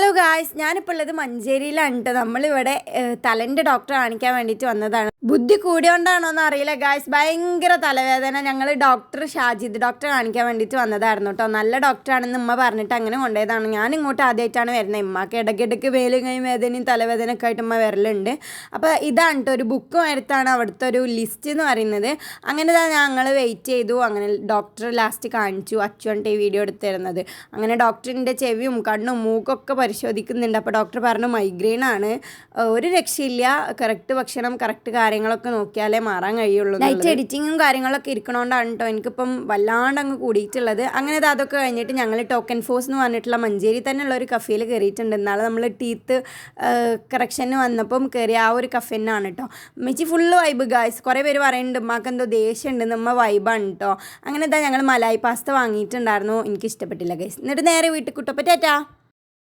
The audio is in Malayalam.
হ্যালো ഗായ്സ് ഞാനിപ്പോൾ ഉള്ളത് മഞ്ചേരിയിലാണ്. കേട്ടോ നമ്മളിവിടെ തലന്റെ ഡോക്ടർ കാണിക്കാൻ വേണ്ടിയിട്ട് വന്നതാണ്. ബുദ്ധി കൂടിയോണ്ടാണോ എന്ന് അറിയില്ല ഗായ്സ് ഭയങ്കര തലവേദന. ഞങ്ങൾ ഡോക്ടർ ഷാജിദ് ഡോക്ടറെ കാണിക്കാൻ വേണ്ടിയിട്ട് വന്നതായിരുന്നു കേട്ടോ നല്ല ഡോക്ടറാണെന്ന് ഉമ്മ പറഞ്ഞിട്ട് അങ്ങനെ കൊണ്ടുപോയതാണ്. ഞാൻ ഇങ്ങോട്ട് ആദ്യമായിട്ടാണ് വരുന്നത്. ഉമ്മക്ക് ഇടയ്ക്കിടയ്ക്ക് വേലും കൈ വേദനയും തലവേദനയൊക്കെ ആയിട്ട് ഉമ്മ വരലുണ്ട്. അപ്പോൾ ഇതാണ് കേട്ടോ ഒരു ബുക്ക് എടുത്താണ് അവിടുത്തെ ഒരു ലിസ്റ്റ് എന്ന് പറയുന്നത്. അങ്ങനെ തന്നെ ഞങ്ങൾ വെയിറ്റ് ചെയ്തു. അങ്ങനെ ഡോക്ടർ ലാസ്റ്റ് കാണിച്ചു. അച്ഛന്റെ ഈ വീഡിയോ എടുത്തിരുന്നത്. അങ്ങനെ ഡോക്ടറിന്റെ ചെവിയും കണ്ണും മൂക്കൊക്കെ പരിശോധിക്കുന്നുണ്ട്. അപ്പോൾ ഡോക്ടർ പറഞ്ഞു മൈഗ്രെയിൻ ആണ്. ഒരു രക്ഷയില്ല. കറക്റ്റ് ഭക്ഷണം കറക്റ്റ് കാര്യങ്ങളൊക്കെ നോക്കിയാലേ മാറാൻ കഴിയുള്ളൂ നൈറ്റ് എഡിറ്റിങ്ങും കാര്യങ്ങളൊക്കെ ഇരിക്കണോണ്ടാണ് കേട്ടോ എനിക്കിപ്പം വല്ലാണ്ട് അങ്ങ് കൂടിയിട്ടുള്ളത്. അങ്ങനെ അതൊക്കെ കഴിഞ്ഞിട്ട് ഞങ്ങൾ ടോക്കൺ ഫോഴ്സ് എന്ന് പറഞ്ഞിട്ടുള്ള മഞ്ചേരി തന്നെയുള്ള ഒരു കഫേയിൽ കയറിയിട്ടുണ്ട് എന്നാൽ നമ്മൾ ടീത്ത് കറക്ഷന് വന്നപ്പം കയറിയ ആ ഒരു കഫേ തന്നെയാണ് കേട്ടോ മെച്ചി ഫുള്ള് വൈബ് ഗായ്സ് കുറേ പേര് പറയുന്നുണ്ട് ഉമ്മാക്ക് എന്തോ ദേഷ്യമുണ്ട് നമ്മ വൈബാണ് കേട്ടോ അങ്ങനെ എന്താ ഞങ്ങൾ മലായി പാസ്ത വാങ്ങിയിട്ടുണ്ടായിരുന്നു. എനിക്ക് ഇഷ്ടപ്പെട്ടില്ല ഗൈസ് എന്നിട്ട് നേരെ വീട്ടിൽ കുട്ടപ്പറ്റാറ്റാ